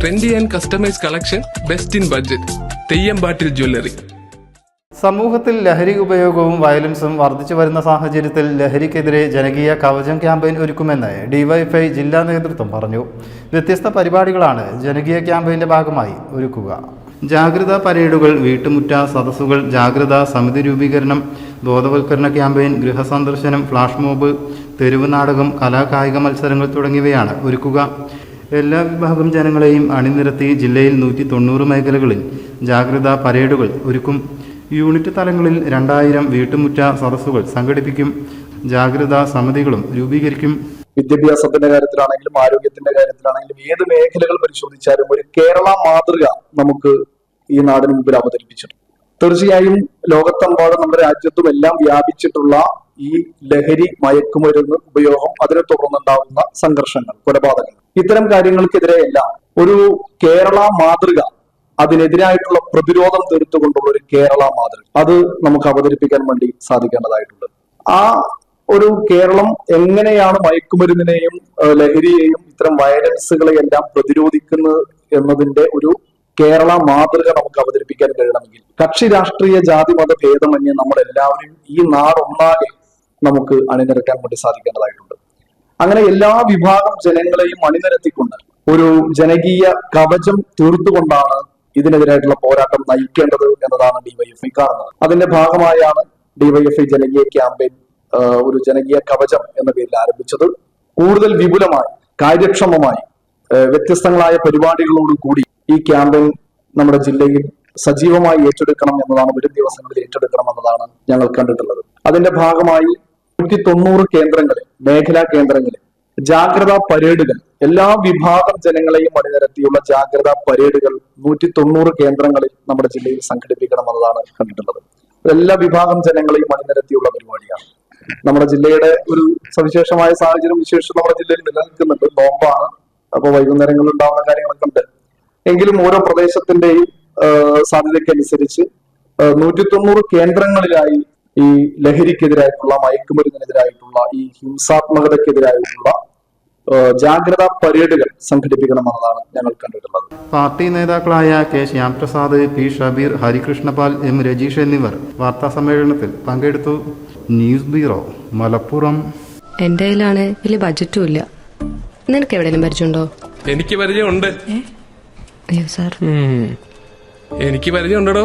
Trendy and customise collection best in budget Theyyampattil jewellery സമൂഹത്തിൽ ലഹരി ഉപയോഗവും വയലൻസും വർദ്ധിച്ചു വരുന്ന സാഹചര്യത്തിൽ ലഹരിക്കെതിരെ ജനകീയ കവചം ക്യാമ്പയിൻ ഒരുക്കുമെന്ന് ഡിവൈഎഫ്ഐ ജില്ലാ നേതൃത്വം പറഞ്ഞു. വ്യത്യസ്ത പരിപാടികളാണ് ജനകീയ ക്യാമ്പയിന്റെ ഭാഗമായി ഒരുക്കുക. ജാഗ്രതാ പരേഡുകൾ വീട്ടുമുറ്റ സദസ്സുകൾ ജാഗ്രതാ സമിതി രൂപീകരണം ബോധവൽക്കരണ ക്യാമ്പയിൻ ഗൃഹസന്ദർശനം ഫ്ലാഷ് മോബ് തെരുവ് നാടകം കലാകായിക മത്സരങ്ങൾ തുടങ്ങിയവയാണ് ഒരുക്കുക. എല്ലാ വിഭാഗം ജനങ്ങളെയും അണിനിരത്തി ജില്ലയിൽ നൂറ്റി തൊണ്ണൂറ് മേഖലകളിൽ ജാഗ്രതാ പരേഡുകൾ ഒരുക്കും. യൂണിറ്റ് തലങ്ങളിൽ രണ്ടായിരം വീട്ടുമുറ്റ സദസ്സുകൾ സംഘടിപ്പിക്കും. ജാഗ്രതാ സമിതികളും രൂപീകരിക്കും. വിദ്യാഭ്യാസത്തിന്റെ കാര്യത്തിലാണെങ്കിലും ആരോഗ്യത്തിന്റെ കാര്യത്തിലാണെങ്കിലും ഏത് മേഖലകൾ പരിശോധിച്ചാലും ഒരു കേരള മാതൃക നമുക്ക് ഈ നാടിന് മുമ്പിൽ അവതരിപ്പിച്ചിട്ടുണ്ട്. തീർച്ചയായും ലോകത്തെമ്പാടും നമ്മുടെ രാജ്യത്തും എല്ലാം വ്യാപിച്ചിട്ടുള്ള ഈ ലഹരി മയക്കുമരുന്ന് ഉപയോഗം അതിനെ തുടർന്നുണ്ടാവുന്ന സംഘർഷങ്ങൾ കൊലപാതകങ്ങൾ. ഇത്തരം കാര്യങ്ങൾക്കെതിരെയെല്ലാം ഒരു കേരള മാതൃക അതിനെതിരായിട്ടുള്ള പ്രതിരോധം തീർത്തുകൊണ്ടുള്ള ഒരു കേരള മാതൃക. അത് നമുക്ക് അവതരിപ്പിക്കാൻ വേണ്ടി സാധിക്കേണ്ടതായിട്ടുണ്ട്. ആ ഒരു കേരളം എങ്ങനെയാണ് മയക്കുമരുന്നിനെയും ലഹരിയെയും ഇത്തരം വയലൻസുകളെ എല്ലാം പ്രതിരോധിക്കുന്നത് എന്നതിന്റെ ഒരു കേരള മാതൃക നമുക്ക് അവതരിപ്പിക്കാൻ കഴിയണമെങ്കിൽ കക്ഷി രാഷ്ട്രീയ ജാതി മത ഭേദമന്യേ നമ്മൾ എല്ലാവരും ഈ നാടൊന്നാകെ നമുക്ക് അണിനിരക്കാൻ വേണ്ടി സാധിക്കേണ്ടതായിട്ടുണ്ട്. അങ്ങനെ എല്ലാ വിഭാഗം ജനങ്ങളെയും അണിനിരത്തിക്കൊണ്ട് ഒരു ജനകീയ കവചം തീർത്തുകൊണ്ടാണ് ഇതിനെതിരായിട്ടുള്ള പോരാട്ടം നയിക്കേണ്ടത് എന്നതാണ് ഡിവൈഎഫ്ഐ കാണുന്നത് അതിന്റെ ഭാഗമായാണ് ഡിവൈഎഫ്ഐ ജനകീയ ക്യാമ്പയിൻ ഒരു ജനകീയ കവചം എന്ന പേരിൽ ആരംഭിച്ചത്. കൂടുതൽ വിപുലമായി കാര്യക്ഷമമായി വ്യത്യസ്തങ്ങളായ പരിപാടികളോട് കൂടി ഈ ക്യാമ്പയിൻ നമ്മുടെ ജില്ലയിൽ സജീവമായി ഏറ്റെടുക്കണം എന്നതാണ് വരും ദിവസങ്ങളിൽ ഏറ്റെടുക്കണം എന്നതാണ് ഞങ്ങൾ കണ്ടിട്ടുള്ളത്. അതിന്റെ ഭാഗമായി നൂറ്റി തൊണ്ണൂറ് കേന്ദ്രങ്ങളിൽ മേഖലാ കേന്ദ്രങ്ങളിൽ ജാഗ്രതാ പരേഡുകൾ. എല്ലാ വിഭാഗം ജനങ്ങളെയും അണിനിരത്തിയുള്ള ജാഗ്രതാ പരേഡുകൾ നൂറ്റി തൊണ്ണൂറ് കേന്ദ്രങ്ങളിൽ നമ്മുടെ ജില്ലയിൽ സംഘടിപ്പിക്കണം എന്നതാണ് കണ്ടിട്ടുള്ളത്. എല്ലാ വിഭാഗം ജനങ്ങളെയും അണിനിരത്തിയുള്ള പരിപാടിയാണ്. നമ്മുടെ ജില്ലയുടെ ഒരു സവിശേഷമായ സാഹചര്യം വിശേഷം നമ്മുടെ ജില്ലയിൽ നിലനിൽക്കുന്നുണ്ട്. നോമ്പാണ്. അപ്പൊ വൈകുന്നേരങ്ങളിൽ ഉണ്ടാവുന്ന കാര്യങ്ങളൊക്കെ ഉണ്ട്. എങ്കിലും ഓരോ പ്രദേശത്തിന്റെയും സാധ്യതയ്ക്കനുസരിച്ച് നൂറ്റി തൊണ്ണൂറ് കേന്ദ്രങ്ങളിലായി ഈ ലഹരിക്കെതിരായിട്ടുള്ള മയക്കുമരുന്നിനെതിരായിട്ടുള്ള ഈ ഹിംസാത്മകതക്കെതിരായിട്ടുള്ള ജാഗ്രത പരേഡുകൾ സംഘടിപ്പിക്കണമെന്നതാണ് ഞങ്ങൾ കണ്ടിട്ടുള്ളത്. പാർട്ടി നേതാക്കളായ K Shyamprasad P Shabeer Harikrishnapal M Rajeesh എന്നിവർ വാർത്താ സമ്മേളനത്തിൽ പങ്കെടുത്തു. News bureau Malappuram. എന്റെ കയ്യിലാണ് വലിയ ബജറ്റും ഇല്ല. നിനക്ക് എവിടെയെങ്കിലും പരിചയമുണ്ടോ? എനിക്ക് പരിചയമുണ്ട്. അയ്യോ സാർ. എനിക്ക് പരിചയമുണ്ടോ